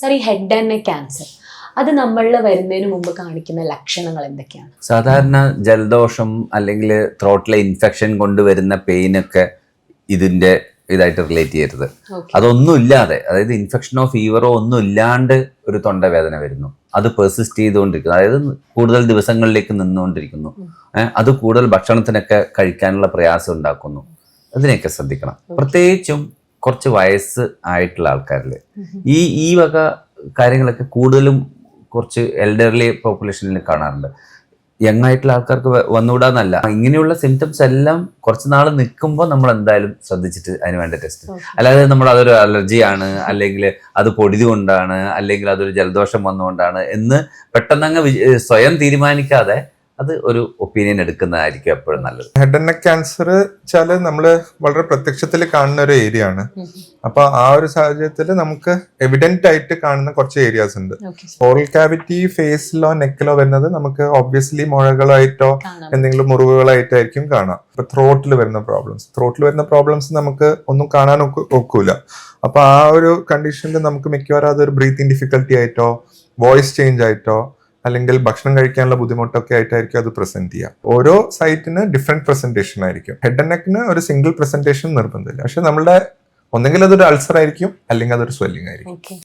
Sir ഈ head and neck cancer അത് നമ്മളിൽ വരുന്നതിന് മുമ്പ് കാണിക്കുന്ന ലക്ഷണങ്ങൾ എന്തൊക്കെയാണ്? സാധാരണ ജലദോഷം അല്ലെങ്കിൽ ത്രോട്ടിലെ ഇൻഫെക്ഷൻ കൊണ്ടുവരുന്ന പെയിനൊക്കെ ഇതിന്റെ ഇതായിട്ട് റിലേറ്റ് ചെയ്യരുത്. അതൊന്നുമില്ലാതെ അതൊന്നും ഇല്ലാതെ അതായത് ഇൻഫെക്ഷനോ ഫീവറോ ഒന്നും ഇല്ലാണ്ട് ഒരു തൊണ്ടവേദന വരുന്നു. അത് പെർസിസ്റ്റ് ചെയ്തുകൊണ്ടിരിക്കുന്നു. അതായത് കൂടുതൽ ദിവസങ്ങളിലേക്ക് നിന്നുകൊണ്ടിരിക്കുന്നു. അത് കൂടുതൽ ഭക്ഷണത്തിനൊക്കെ കഴിക്കാനുള്ള പ്രയാസം ഉണ്ടാക്കുന്നു. അതിനെയൊക്കെ ശ്രദ്ധിക്കണം. പ്രത്യേകിച്ചും കുറച്ച് വയസ്സ് ആയിട്ടുള്ള ആൾക്കാരിൽ ഈ ഈ വക കാര്യങ്ങളൊക്കെ കൂടുതലും കുറച്ച് എൽഡർലി പോപ്പുലേഷനിൽ കാണാറുണ്ട്. യങ് ആയിട്ടുള്ള ആൾക്കാർക്ക് വന്നുകൂടാന്നല്ല. ഇങ്ങനെയുള്ള സിംറ്റംസ് എല്ലാം കുറച്ച് നാൾ നിൽക്കുമ്പോൾ നമ്മൾ എന്തായാലും ശ്രദ്ധിച്ചിട്ട് അതിന് വേണ്ട ടെസ്റ്റ്. അല്ലാതെ നമ്മൾ അതൊരു അലർജിയാണ് അല്ലെങ്കിൽ അത് പൊടിതി കൊണ്ടാണ് അല്ലെങ്കിൽ അതൊരു ജലദോഷം വന്നുകൊണ്ടാണ് എന്ന് പെട്ടെന്നങ്ങ് അങ്ങ് സ്വയം തീരുമാനിക്കാതെ അത് ഒരു ഒപ്പീനിയൻ എടുക്കുന്നതായിരിക്കും എപ്പോഴും നല്ലത്. ഹെഡ് ആൻഡ് നെക്ക് ക്യാൻസർ വെച്ചാൽ നമ്മൾ വളരെ പ്രത്യക്ഷത്തിൽ കാണുന്ന ഒരു ഏരിയ ആണ്. അപ്പൊ ആ ഒരു സാഹചര്യത്തിൽ നമുക്ക് എവിഡന്റ് ആയിട്ട് കാണുന്ന കുറച്ച് ഏരിയാസ് ഉണ്ട്. ഓറൽ ക്യാവിറ്റി ഫേസിലോ നെക്കിലോ വരുന്നത് നമുക്ക് ഒബ്വിയസ്ലി മുഴകളായിട്ടോ എന്തെങ്കിലും മുറിവുകളായിട്ടായിരിക്കും കാണാം. ഇപ്പൊ ത്രോട്ടിൽ വരുന്ന പ്രോബ്ലംസ് ത്രോട്ടിൽ വരുന്ന പ്രോബ്ലംസ് നമുക്ക് ഒന്നും കാണാൻ ഒക്കു- ഒക്കൂല. അപ്പൊ ആ ഒരു കണ്ടീഷനിൽ നമുക്ക് മിക്കവാറും അതൊരു ബ്രീത്തിങ് ഡിഫിക്കൽട്ടി ആയിട്ടോ വോയിസ് ചേഞ്ച് ആയിട്ടോ അല്ലെങ്കിൽ ഭക്ഷണം കഴിക്കാനുള്ള ബുദ്ധിമുട്ടൊക്കെ ആയിട്ടായിരിക്കും അത് പ്രസന്റ് ചെയ്യുക. ഓരോ സൈറ്റിന് ഡിഫറെന്റ് പ്രസന്റേഷൻ ആയിരിക്കും. ഹെഡ് ആൻഡ് നെക്കിന് ഒരു സിംഗിൾ പ്രസന്റേഷൻ നിർബന്ധമില്ല. പക്ഷെ നമ്മുടെ ഒന്നെങ്കിൽ അതൊരു അൾസർ ആയിരിക്കും അല്ലെങ്കിൽ അതൊരു സ്വെല്ലിംഗ് ആയിരിക്കും.